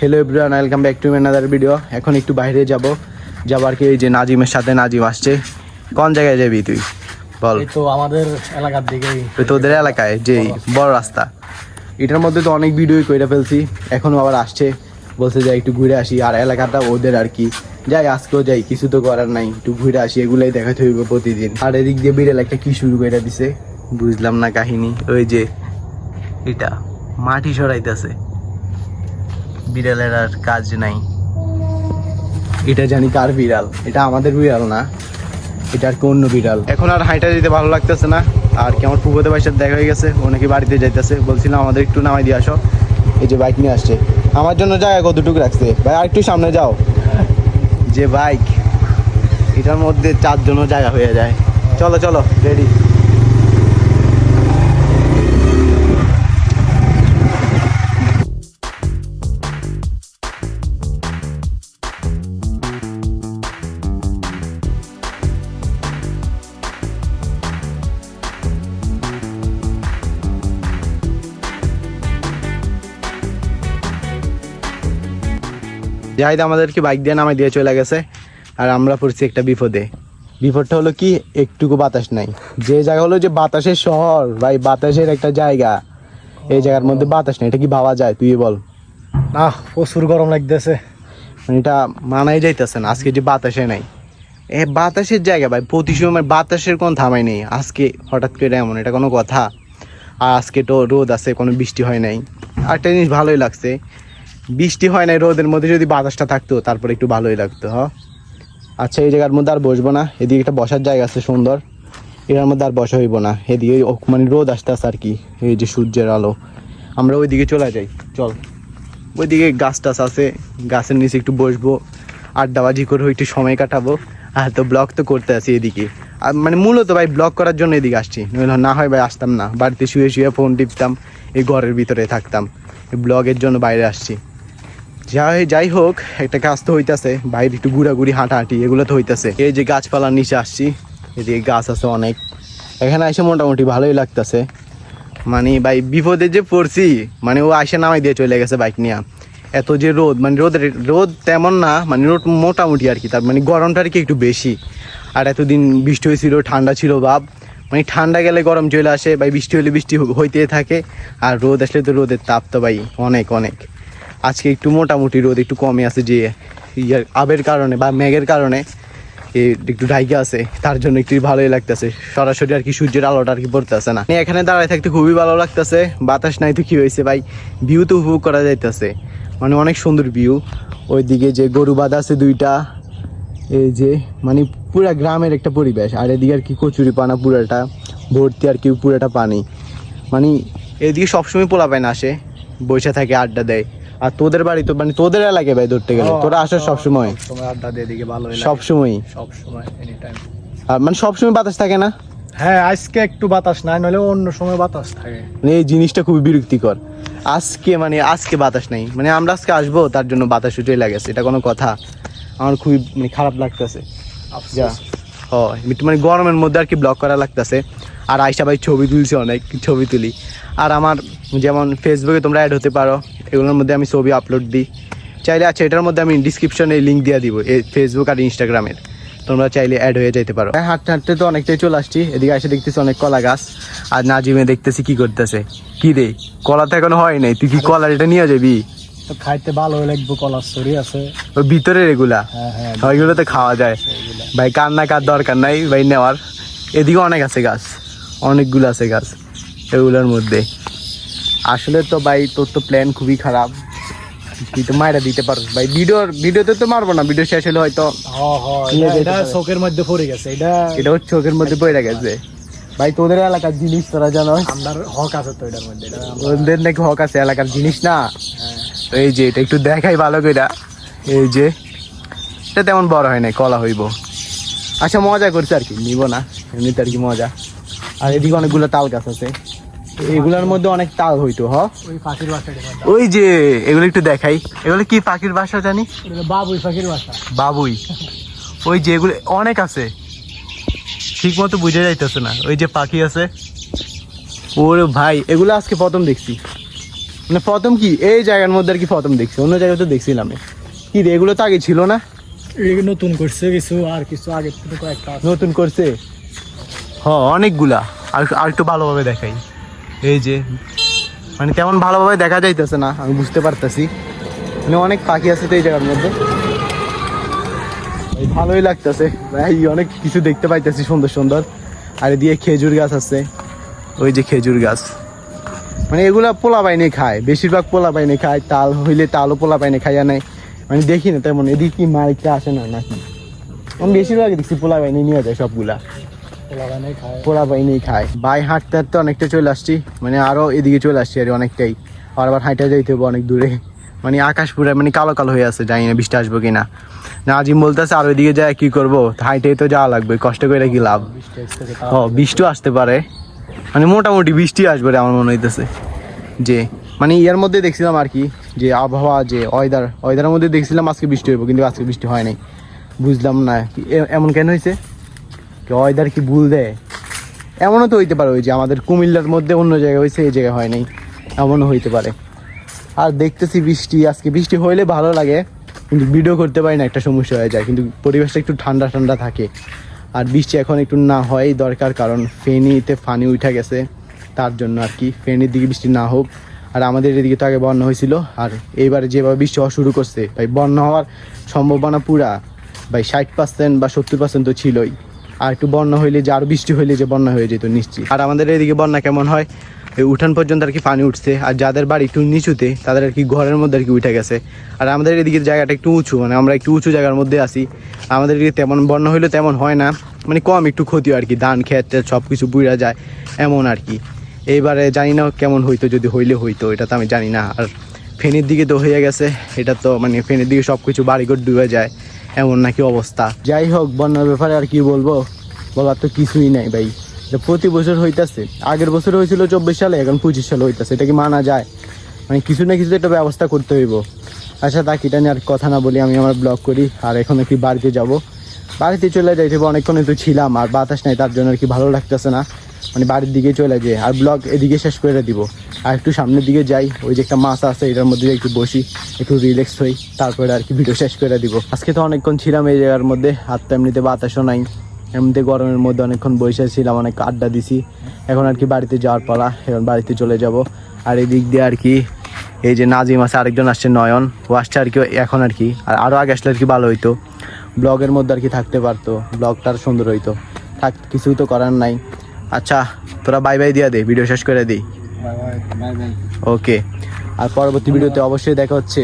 Hello everyone welcome back to another video এখন একটু বাইরে যাব। যাবার কি এই যে নাজিমের সাথে নাজিম আসছে। কোন জায়গায় যাবি তুই? বল। তো আমাদের এলাকার দিকেই। ওই তোদের এলাকায় যে বড় রাস্তা। এটার মধ্যে তো অনেক ভিডিও করে ফেলছি। এখনও আবার আসছে। বলছে যে একটু ঘুরে আসি। আর এলাকাটা ওদের আর কি। যাই আজকেও যাই কিছু তো করার নাই। একটু ঘুরে আসি এগুলাই দেখাতে হইব প্রতিদিন। আর এদিক দিয়ে বিড়াল একটা কি শুরু করে দিছে? বুঝলাম না কাহিনী। ওই যে এটা মাটি সরাইতেছে। বিড়ালের আর কাজ নাই। এটা জানি কার বিড়াল? এটা আমাদের বিড়াল না। এটা আর কি অন্য বিড়াল। এখন আর হাইটা দিতে ভালো লাগতেছে না। আর কি আমার পুকুরতে বাইসার দেখা হয়ে গেছে অনেকে বাড়িতে যাইতেছে। বলছিলাম আমাদের একটু নামাই দিয়ে আসো। এই যে বাইক নিয়ে আসছে। আমার জন্য জায়গা কতটুকু রাখছে? ভাই আর একটু সামনে যাও। যে বাইক এটার মধ্যে চারজনও জায়গা হয়ে যায়। চলো চলো রেডি। জাহিদ আমাদেরকে বাইক দিয়ে নামাই দিয়ে চলে গেছে। আর আমরা পড়ছি একটা বিপদে। বিপদটা হলো কি একটুকু বাতাস নাই। যে জায়গা হলো যে বাতাসের শহর ভাই বাতাসের একটা জায়গা। এই জায়গার মধ্যে বাতাস নেই এটা কি ভাবা যায়? তুই বল। না প্রচুর গরম লাগতেছে। মানে এটা মানাই যাইতেছে না আজকে যে বাতাসে নাই। এ বাতাসের জায়গা ভাই প্রতি সময় বাতাসের কোনো থামাই নেই। আজকে হঠাৎ করে এমন এটা কোনো কথা। আর আজকে তো রোদ আছে কোনো বৃষ্টি হয় নাই। আর একটা জিনিস ভালোই লাগছে বৃষ্টি হয় নাই রোদের মধ্যে, যদি বাতাসটা থাকতো, তারপরে একটু ভালোই লাগতো, হ? আচ্ছা এই জায়গার মধ্যে আর বসবো না। এদিকে একটা বসার জায়গা আছে সুন্দর। এটার মধ্যে আর বসা হইব না। এদিকে মানে রোদ আসতে আসে আর কি, এই যে সূর্যের আলো। আমরা ওইদিকে চলে যাই, চল। ওইদিকে গাছ টাছ আছে, গাছের নিচে একটু বসবো, আড্ডাবাজি করে একটু সময় কাটাবো। আর তো ব্লগ তো করতে আছি এদিকে। আর মানে মূলত ভাই ব্লগ করার জন্য এদিকে আসছি। না হয় ভাই আসতাম না। বাড়িতে শুয়ে শুয়ে ফোন টিপতাম, এই ঘরের ভিতরে থাকতাম। ব্লগের জন্য বাইরে আসছি। যাই যাই হোক, একটা কাজ তো হইতাছে, বাইরে একটু ঘুরাঘুরি, হাঁটাহাঁটি, এগুলো তো হইতাছে। এই যে গাছপালার নিচে আসছি এদিকে গাছ আছে অনেক। এখানে এসে মোটামুটি ভালোই লাগতেছে। মানে ভাই, বিপদে যে পড়ছি মানে ও আইসা নামাই দিয়ে চলে গেছে বাইক নিয়ে। এত যে রোদ মানে রোদ রোদ তেমন না মানে রোদ মোটামুটি আর কি, তার মানে গরমটা আর কি একটু বেশি। আর এতদিন বৃষ্টি হয়েছিল, ঠান্ডা ছিল ভাব। মানে ঠান্ডা গেলে গরম চলে আসে, ভাই, বৃষ্টি হলে বৃষ্টি হ- হইতেই থাকে। আর রোদ আসলে তো রোদের তাপ তো ভাই, অনেক অনেক। আজকে একটু মোটামুটি রোদ একটু কমে আছে যে ইয়ার আবের কারণে বা মেঘের কারণে একটু ঢাইকা আছে, তার জন্য একটু ভালোই লাগতেছে। সরাসরি আর কি সূর্যের আলোটা আর কি পড়তেছে না। এখানে দাঁড়ায় থাকতে খুবই ভালো লাগতেছে, বাতাস নাই তো কি হয়েছে ভাই? ভিউ তো উপভোগ করা যাইতেছে। মানে অনেক সুন্দর ভিউ ওইদিকে যে গরু বাঁধা আছে দুইটা, এই যে মানে পুরা গ্রামের একটা পরিবেশ। আর এদিকে আর কি কচুরি পানা পুরাটা, ভর্তি আর কি পুরাটা পানি। মানে এদিকে সবসময় পোলা পায় না আসে, বসে থাকে, আড্ডা দেয়। আর তোদের বাড়ি তো মানে তোদের এলাকায় ভাই ধরতে গেলে। তোরা আসস সবসময়। সময় আড্ডা দিয়ে দিকে ভালো সবসময়ই। সব সময় এনি টাইম আর মানে সবসময় বাতাস থাকে না? হ্যাঁ আজকে একটু বাতাস নাই নইলে অন্য সময় বাতাস থাকে। মানে এই জিনিসটা খুবই বিরক্তিকর। আজকে মানে আজকে বাতাস নেই। মানে আমরা আজকে আসব তার জন্য বাতাস উঠে লাগেছে এটা কোনো কথা। আমার খুবই মানে খারাপ লাগতেছে। যা হয় মানে গরমের মধ্যে আর কি ব্লক করা লাগতেছে। আর আইসা ভাই ছবি তুলছি অনেক ছবি তুলি। আর আমার যেমন ফেসবুকে তোমরা অ্যাড হতে পারো এগুলোর মধ্যে আমি ছবি আপলোড দিই। চাইলে আচ্ছা এটার মধ্যে আমি ডিসক্রিপশনে লিঙ্ক দিয়ে দিব এই ফেসবুক আর ইনস্টাগ্রামের তোমরা চাইলে অ্যাড হয়ে যেতে পারো। হ্যাঁ হাঁটতে হাঁটতে তো অনেকটাই চলে আসছি। এদিকে এসে দেখতেছি অনেক কলা গাছ আর নাজিমে দেখতেছি কি করতেছে। কি রে কলা তো এখনও হয় নাই তুই কি কলার এটা নিয়ে যাবি? তো খাইতে ভালো লাগবে কলার সরি আছে। ওই ভিতরে এগুলা? হ্যাঁ হ্যাঁ ওইগুলো তো খাওয়া যায়। ভাই কার না কার দরকার নাই ভাই নেওয়ার। এদিকে অনেক আছে গাছ। অনেকগুলো আছে গাছ এগুলোর মধ্যে। আসলে তো ভাই তোর তো প্ল্যান খুবই খারাপ। তুই তো মায়েরা দিতে পারো ভাই। ভিডিওর ভিডিওতে তো মারবো না ভিডিও শেষ হলে হয়তো হ হ নিয়ে এটা- যেতে এটা পারে। চোখের মধ্যে পড়ে গেছে এটা এটা হচ্ছে চোখের মধ্যে পড়ে গেছে। ভাই তোদের এলাকার জিনিস তোরা জানো? আমার হক আছে তো এটার মধ্যে ওদের নাকি হক আছে এলাকার জিনিস না? হ্যাঁ। এই যে এটা একটু দেখাই ভালো করে এই যে এটা তেমন বড় হয় নাই কলা হইব। আচ্ছা মজা করছে আর কি নিব না। এমনিতে আর কি মজা। আর এদিকে অনেকগুলো তাল গাছ আছে। এগুলোর মধ্যে অনেক তাল হইতো হ? ওই যে এগুলো একটু দেখাই। এগুলো কি পাখির বাসা জানি? বাবুই পাখির বাসা। বাবুই। ওই যে এগুলো অনেক আছে। ঠিক মতো বুঝে যাইতেছে না। ওই যে পাখি আছে। ওরে ভাই এগুলো আজকে প্রথম দেখছি। মানে প্রথম কি? এই জায়গার মধ্যে আর কি প্রথম দেখছি। অন্য জায়গায় তো দেখছিলাম কি রে এগুলো তো আগে ছিল না? নতুন করছে কিছু আর কিছু আগে কয়েকটা নতুন করছে? হ অনেকগুলা। আর আর একটু ভালোভাবে দেখাই। এই যে মানে তেমন ভালোভাবে দেখা যাইতেছে না, আমি বুঝতে পারতেছি। মানে অনেক পাখি আছে তো এই জায়গার মধ্যে। ভালোই লাগতেছে। ভাই, অনেক কিছু দেখতে পাইতেছি সুন্দর সুন্দর। আর এদিকে খেজুর গাছ আছে। ওই যে খেজুর গাছ। মানে এগুলা পোলা বাইনে খায়। বেশিরভাগ পোলা বাইনে খায়। তাল হইলে তালও পোলা বাইনে খাইয়া নেয় মানে দেখি না তেমন। এদিকে কি মালিকটা আসে না নাকি? আমি বেশিরভাগ দেখছি পোলা বাইনে নিয়ে যায় সবগুলা। পোলা খায়। পোলা বাইনেই খায়। বাই হাঁটতে হাঁটতে অনেকটা চলে আসছি। মানে আরও এদিকে চলে আসছি আর অনেকটাই। আর আবার হাঁটা যাইতে হবে অনেক দূরে। মানে আকাশ পুরো মানে কালো কালো হয়ে আছে জানি না বৃষ্টি আসব কিনা। না আজিম বলতেছে আর ওইদিকে যায় কি করব? হাইটেই তো যাওয়া লাগবে কষ্ট করে কি লাভ? বৃষ্টি ও বৃষ্টিও আসতে পারে। মানে মোটামুটি বৃষ্টি আসবে রে আমার মনে হইতেছে। যে মানে ইয়ার মধ্যে দেখছিলাম আর কি যে আবহাওয়া যে ওয়েদার ওয়েদারের মধ্যে দেখছিলাম আজকে বৃষ্টি হইব কিন্তু আজকে বৃষ্টি হয় নাই। বুঝলাম না এমন কেন হয়েছে কি ওয়েদার কি ভুল দেয় এমনও তো হইতে পারে ওই যে আমাদের কুমিল্লার মধ্যে অন্য জায়গায় হয়েছে এই জায়গায় হয় নাই। এমনও হইতে পারে। আর দেখতেছি বৃষ্টি, আজকে বৃষ্টি হইলে ভালো লাগে, কিন্তু ভিডিও করতে পারি না, একটা সমস্যা হয়ে যায়, কিন্তু পরিবেশটা একটু ঠান্ডা ঠান্ডা থাকে। আর বৃষ্টি এখন একটু না হয় দরকার, কারণ ফেনীতে ফানি উঠে গেছে, তার জন্য আর কি। ফেনীর দিকে বৃষ্টি না হোক, আর আমাদের এদিকে তো আগে বন্যা হয়েছিল, আর এইবারে যেভাবে বৃষ্টি হওয়া শুরু করছে, ভাই, বন্যা হওয়ার সম্ভাবনা পুরা, ভাই, ষাট পার্সেন্ট বা সত্তর পার্সেন্ট তো ছিলই। আর একটু বন্যা হইলে যে, আর বৃষ্টি হইলে যে বন্যা হয়ে যেত নিশ্চিত। আর আমাদের এদিকে বন্যা কেমন হয়? এই উঠান পর্যন্ত আর কি পানি উঠছে, আর যাদের বাড়ি একটু নিচুতে, তাদের আর কি ঘরের মধ্যে আর কি উঠে গেছে। আর আমাদের এদিকে জায়গাটা একটু উঁচু মানে আমরা একটু উঁচু জায়গার মধ্যে আসি আমাদের এদিকে তেমন বন্যা হইলে তেমন হয় না মানে কম একটু ক্ষতি আর কি, ধান খেত সব কিছু বুড়া যায়, এমন আর কি। এইবারে জানি না কেমন হইতো, যদি হইলে হইতো, এটা তো আমি জানি না। আর ফেনের দিকে তো হয়ে গেছে, এটা তো মানে ফেনের দিকে সব কিছু বাড়িঘর ডুবে যায়। এমন নাকি অবস্থা? যাই হোক, বন্যার ব্যাপারে আর কি বলব? বলার তো কিছুই নাই ভাই। প্রতি বছর হইতাছে। আগের বছর হয়েছিল চব্বিশ সালে, এখন পঁচিশ সালে হইতাছে। এটা কি মানা যায়? মানে কিছু না কিছু একটা ব্যবস্থা করতে হইব। আচ্ছা তা কিটা নিয়ে আর কথা না বলি, আমি আমার ব্লগ করি। আর এখন কি বাড়িতে যাব। বাড়িতে চলে যাইতে অনেকক্ষণ তো ছিলাম। আর বাতাস নাই, তার জন্য আর কি ভালো লাগতেছে না। মানে বাড়ির দিকে চলে যাই আর ব্লগ এদিকে শেষ করে দিব। আর একটু সামনের দিকে যাই, ওই যে একটা মাছ আছে, এটার মধ্যে একটু বসি, একটু রিল্যাক্স হই, তারপরে আর কি ভিডিও শেষ করে দিব। আজকে তো অনেকক্ষণ ছিলাম এই জায়গার মধ্যে, আর তো এমনিতে বাতাসও নাই। এমনিতে গরমের মধ্যে অনেকক্ষণ বসে ছিলাম, অনেক আড্ডা দিছি। এখন আর কি বাড়িতে যাওয়ার পালা, এখন বাড়িতে চলে যাব। আর এদিক দিয়ে আর কি, এই যে নাজিম আছে, আরেকজন আসছে, নয়ন। ও আসছে আর কি এখন আর কি, আর আরও আগে আসলে আর কি ভালো হইতো। ব্লগের মধ্যে আর কি থাকতে পারতো ব্লগটা আর সুন্দর হইতো। থাক, কিছুই তো করার নাই। আচ্ছা তোরা বাই বাই দিয়া দে ভিডিও শেষ করে দিই ওকে আর পরবর্তী ভিডিওতে অবশ্যই দেখা হচ্ছে।